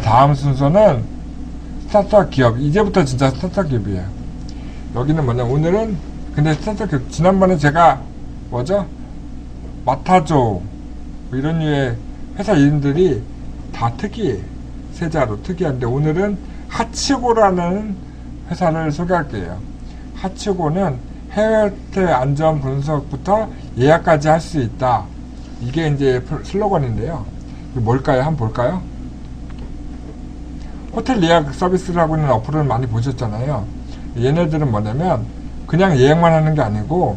자, 다음 순서는 스타트업 기업. 이제부터 진짜 스타트업 기업이에요. 여기는 뭐냐, 오늘은, 근데 스타트업 기업, 지난번에 제가, 뭐죠? 마타조, 뭐 이런 류의 회사 이름들이 다 특이해. 세자로 특이한데, 오늘은 하치고라는 회사를 소개할게요. 하치고는 해외 호텔 안전 분석부터 예약까지 할 수 있다. 이게 이제 슬로건인데요. 뭘까요? 한번 볼까요? 호텔 예약 서비스를 하고 있는 어플을 많이 보셨잖아요. 얘네들은 뭐냐면 그냥 예약만 하는 게 아니고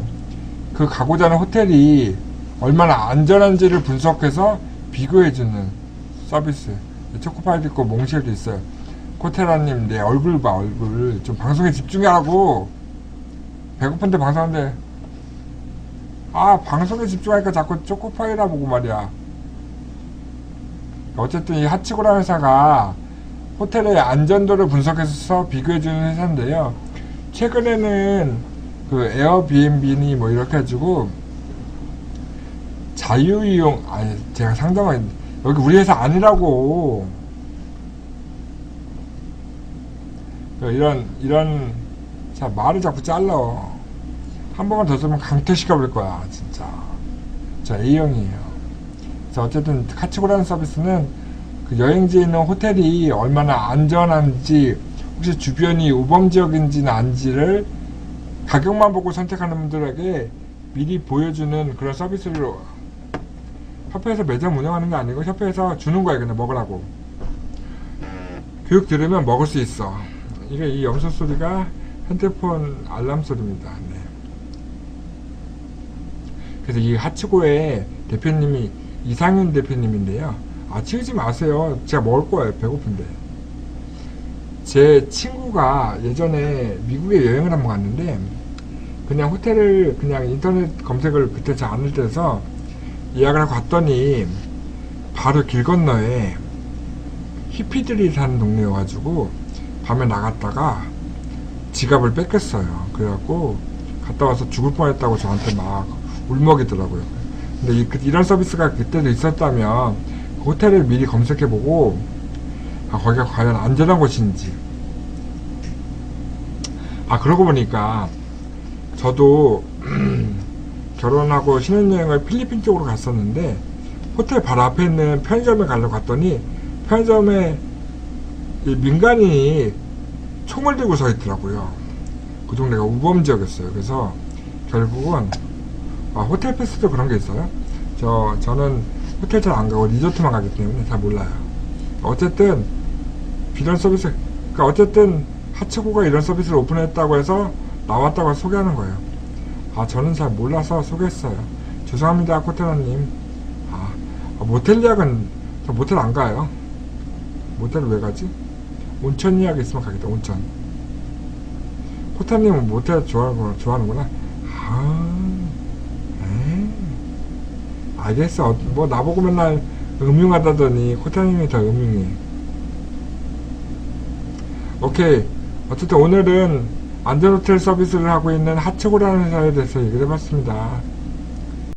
그 가고자 하는 호텔이 얼마나 안전한지를 분석해서 비교해주는 서비스. 초코파이도 있고 몽쉘도 있어요. 코테라님 내 얼굴 봐 얼굴 좀 방송에 집중하라고 배고픈데 방송하는데 아 방송에 집중하니까 자꾸 초코파이라 보고 말이야 어쨌든 이 하치고라 회사가 호텔의 안전도를 분석해서 비교해주는 회사인데요. 최근에는 그 에어비앤비니 뭐 이렇게 해가지고 자유이용 아니 제가 상담한 여기 우리 회사 아니라고. 그 이런 이런 자 말을 자꾸 잘라. 한 번만 더 쓰면 강퇴시켜 버릴 거야 진짜. 자 A형이에요. 자 어쨌든 카치고라는 서비스는 그 여행지에 있는 호텔이 얼마나 안전한지 혹시 주변이 우범 지역인지는 아닌지를 가격만 보고 선택하는 분들에게 미리 보여주는 그런 서비스를 협회에서 매장 운영하는 게 아니고 협회에서 주는 거야 그냥 먹으라고 교육 들으면 먹을 수 있어 이게 이 염소 소리가 핸드폰 알람 소리입니다. 네. 그래서 이 하치고의 대표님이 이상윤 대표님인데요. 아 치우지 마세요. 제가 먹을 거예요. 배고픈데. 제 친구가 예전에 미국에 여행을 한번 갔는데 그냥 호텔을 그냥 인터넷 검색을 그때 잘 안 할 때서 예약을 하고 갔더니 바로 길 건너에 히피들이 사는 동네여가지고 밤에 나갔다가 지갑을 뺏겼어요. 그래갖고 갔다 와서 죽을 뻔했다고 저한테 막 울먹이더라고요. 근데 이, 그, 이런 서비스가 그때도 있었다면 그 호텔을 미리 검색해보고 아, 거기가 과연 안전한 곳인지 아 그러고 보니까 저도 결혼하고 신혼여행을 필리핀 쪽으로 갔었는데 호텔 바로 앞에 있는 편의점에 가려고 갔더니 편의점에 이 민간인이 총을 들고 서 있더라고요. 그 동네가 우범 지역이었어요. 그래서 결국은 아, 호텔 패스도 그런 게 있어요. 저 저는 호텔 잘 안 가고 리조트만 가기 때문에 잘 몰라요. 어쨌든 비런 서비스, 그러니까 어쨌든 하츠고가 이런 서비스를 오픈했다고 해서 나왔다고 해서 소개하는 거예요. 아 저는 잘 몰라서 소개했어요. 죄송합니다, 코테나님. 아, 아 모텔 예약은 저 모텔 안 가요. 모텔을 왜 가지? 온천 예약 있으면 가겠다, 온천. 코타님은 모텔 좋아하는구나, 좋아하는구나. 아, 에 알겠어. 뭐, 나보고 맨날 음흉하다더니, 코타님이 더 음흉해. 오케이. 어쨌든 오늘은 안전호텔 서비스를 하고 있는 하츠고라는 회사에 대해서 얘기를 해봤습니다.